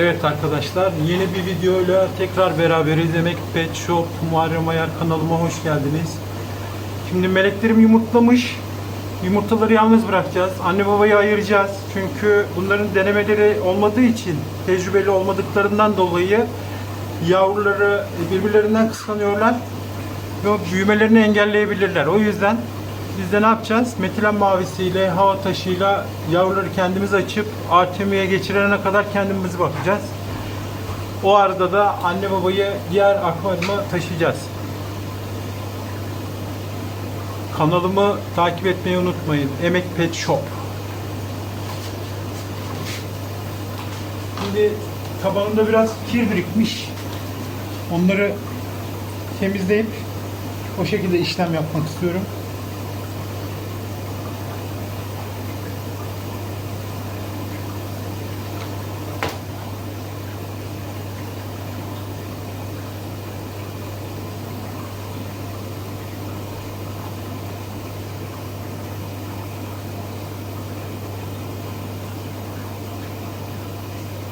Evet arkadaşlar yeni bir videoyla tekrar beraberiz. Demek Pet Shop Muharrem Ayar kanalıma hoş geldiniz. Şimdi meleklerim yumurtlamış. Yumurtaları yalnız bırakacağız. Anne babayı ayıracağız. Çünkü bunların denemeleri olmadığı için tecrübeli olmadıklarından dolayı yavruları birbirlerinden kıskanıyorlar ve büyümelerini engelleyebilirler. O yüzden biz de ne yapacağız? Metilen mavisiyle, hava taşıyla yavruları kendimiz açıp Artemia'ya geçirene kadar kendimiz bakacağız. O arada da anne babayı diğer akvaryuma taşıyacağız. Kanalımı takip etmeyi unutmayın. Emek Pet Shop. Şimdi tabanında biraz kir birikmiş. Onları temizleyip o şekilde işlem yapmak istiyorum.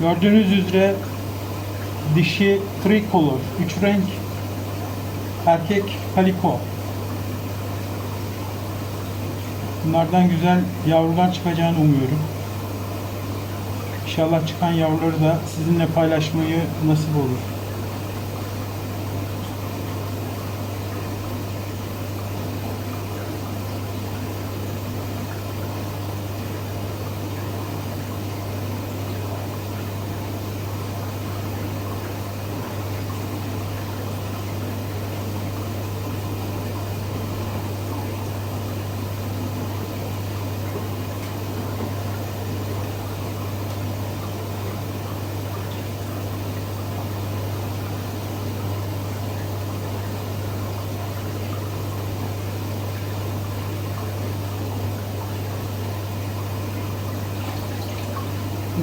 Gördüğünüz üzere dişi tricolor, üç renk, erkek kaliko. Bunlardan güzel yavrular çıkacağını umuyorum. İnşallah çıkan yavruları da sizinle paylaşmayı nasip olur.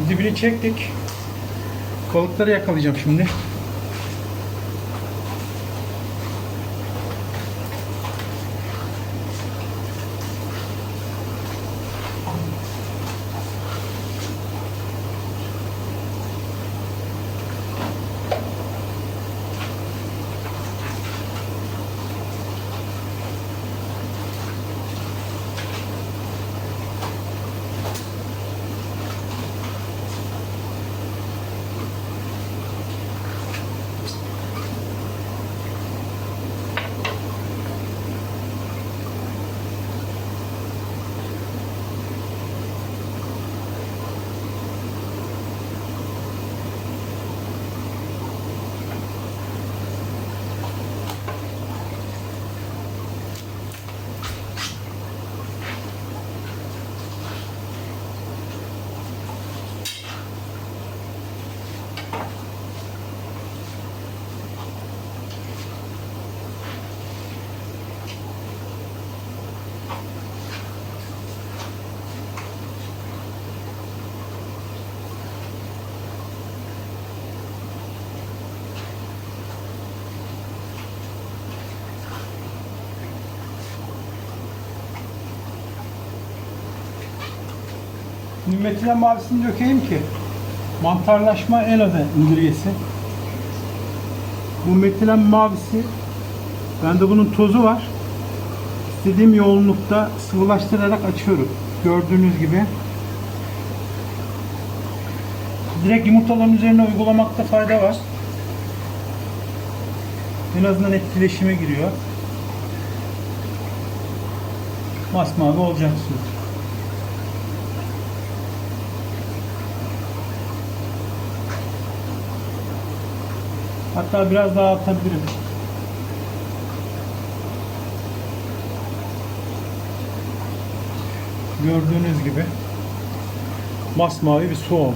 Dibini çektik. Balıkları yakalayacağım şimdi. Şimdi metilen mavisini dökeyim ki mantarlaşma en aza indirgesi. Bu metilen mavisi bende bunun tozu var. İstediğim yoğunlukta sıvılaştırarak açıyorum. Gördüğünüz gibi. Direkt yumurtaların üzerine uygulamakta fayda var. En azından etkileşime giriyor. Masmavi olacaksınız. Hatta biraz daha atabilirim. Gördüğünüz gibi masmavi bir su oldu.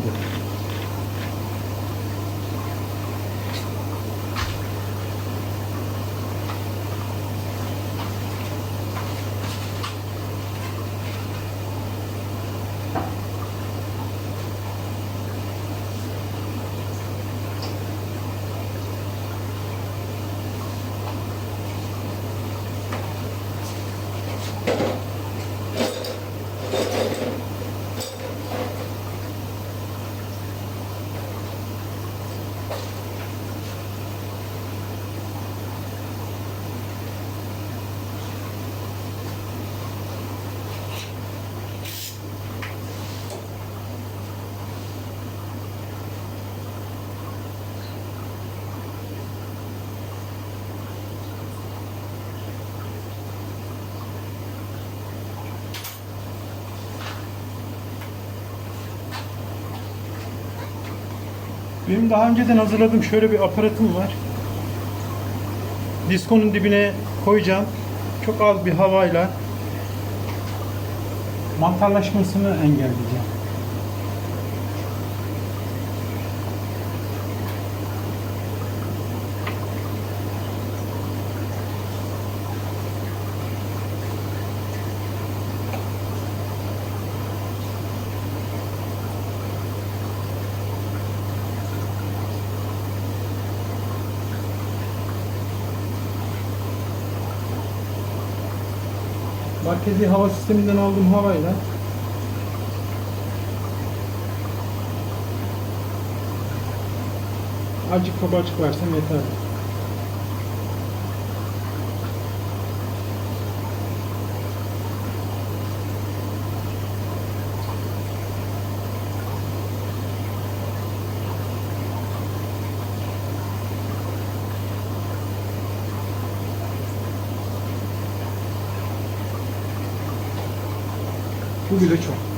Benim daha önceden hazırladığım şöyle bir aparatım var. Diskonun dibine koyacağım. Çok az bir havayla mantarlaşmasını engelleyeceğim. Merkezi hava sisteminden aldığım havayla azıcık kabarcık versem yeterli. Bu bile çok.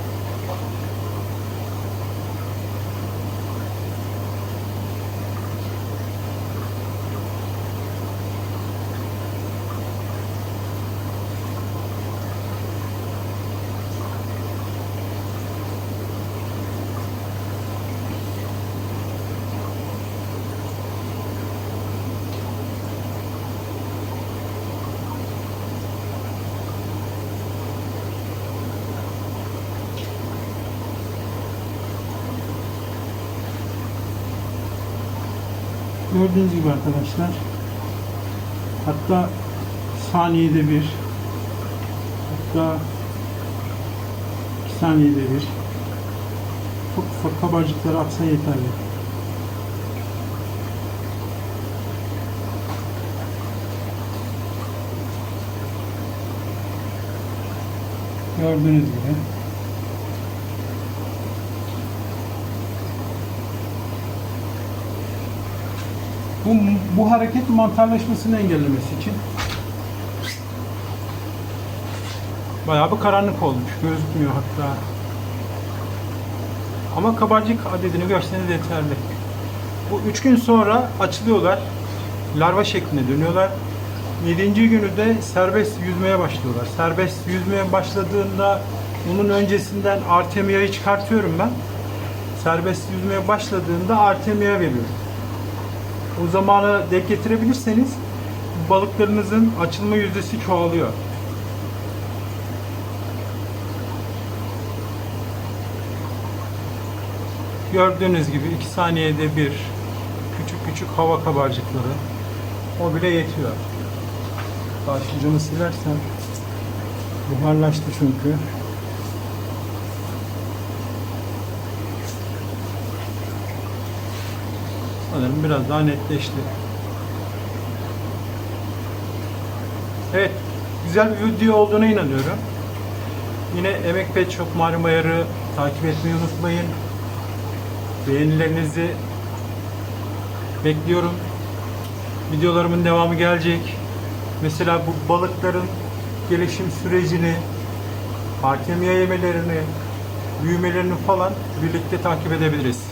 Gördüğünüz gibi arkadaşlar. Hatta saniyede bir hatta iki saniyede bir çok ufak kabarcıkları atsa yeterli. Gördüğünüz gibi. Bu, hareket mantarlaşmasını engellemesi için bayağı bir karanlık olmuş. Gözükmüyor hatta. Ama kabarcık adedini görseniz yeterli. Bu üç gün sonra açılıyorlar. Larva şeklinde dönüyorlar. Yedinci günü de serbest yüzmeye başlıyorlar. Serbest yüzmeye başladığında bunun öncesinden Artemia'yı çıkartıyorum ben. Serbest yüzmeye başladığında Artemia veriyorum. O zamana denk getirebilirseniz balıklarınızın açılma yüzdesi çoğalıyor. Gördüğünüz gibi 2 saniyede bir küçük küçük hava kabarcıkları o bile yetiyor. Camı silersem buharlaştı çünkü. Sanırım biraz daha netleşti. Evet, güzel bir video olduğuna inanıyorum. Yine Emek Pet Shop Ayarı takip etmeyi unutmayın. Beğenilerinizi bekliyorum. Videolarımın devamı gelecek. Mesela bu balıkların gelişim sürecini, hakemiye yemelerini, büyümelerini falan birlikte takip edebiliriz.